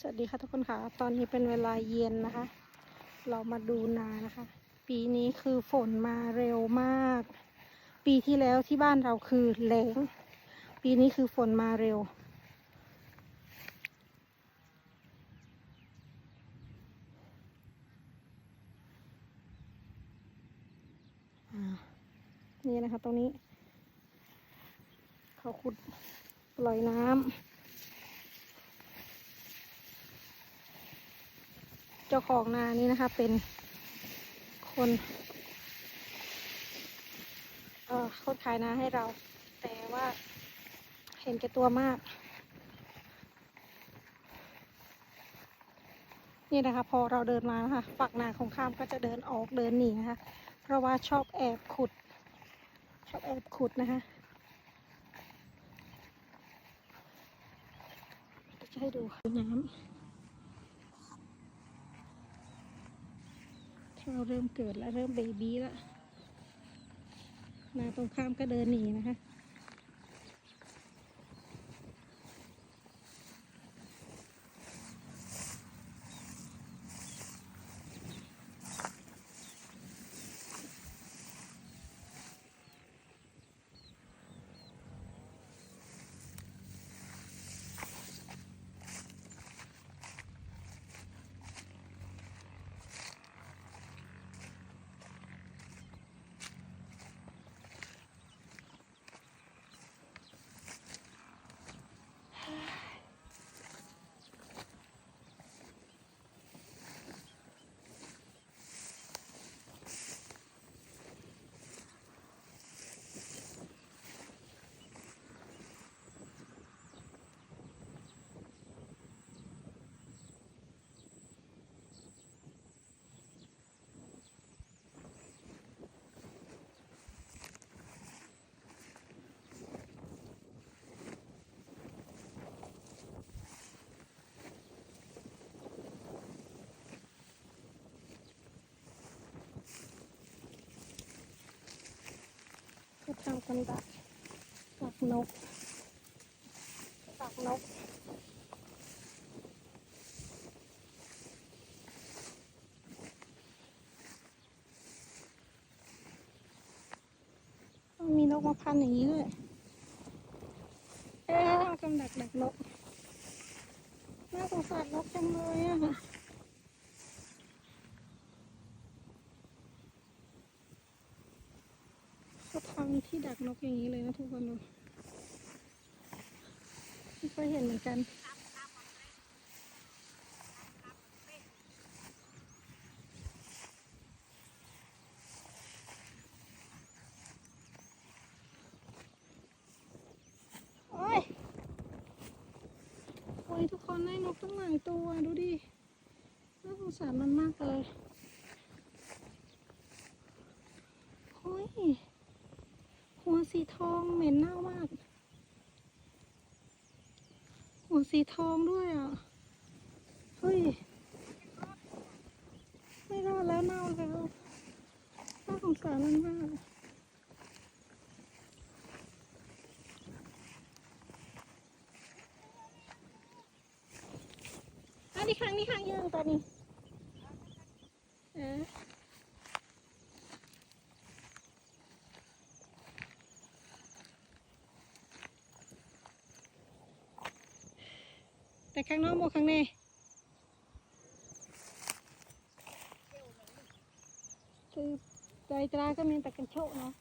สวัสดีค่ะทุกคนค่ะ ตอนนี้เป็นเวลาเย็นนะคะ เรามาดูนานะคะ ปีนี้คือฝนมาเร็วมาก ปีที่แล้วที่บ้านเราคือแล้ง ปีนี้คือฝนมาเร็ว นี่นะคะตรงนี้ เขาขุดปล่อยน้ำ เจ้าของนานี่นะคะ เป็นคนเอ่อคนขายนาให้เรา แต่ว่าเห็นแก่ตัวมาก นี่นะคะ พอเราเดินมานะคะฝักนาของข้ามก็จะเดินออกเดินหนีนะคะ เพราะว่าชอบแอบขุด ชอบแอบขุดนะคะจะให้ดูน้ำ เราเริ่มเกิดแล้วเริ่มเบบี้แล้วนาตรงข้ามก็เดินหนีนะคะ ก็ทำกันดักดักนกดักนกมีนกมาพันอย่างนี้ด้วยเอ๊ะทำกันดักดักนกน่าสงสารนกจังเลยอะเขาทำที่ ดักนกอย่างนี้เลยนะทุกคนดูไม่เคยเห็นเหมือนกันโอ้ยโอ้ยทุกคนได้นกตั้งหลายตัวดูดิน่าสงสารมันมากเลยโอ้ย หัวสีทองเหม็นเน่ามาก หัวสีทองด้วยอะ เฮ้ย ไม่รอดแล้วเน่าแล้วน่าสงสารมันมากอันนี้ครั้งนี้ครั้งยังตอนนี้เออ แต่ข้างนอกโมข้างในคือใจตราก็มีแต่กันโชกเนาะ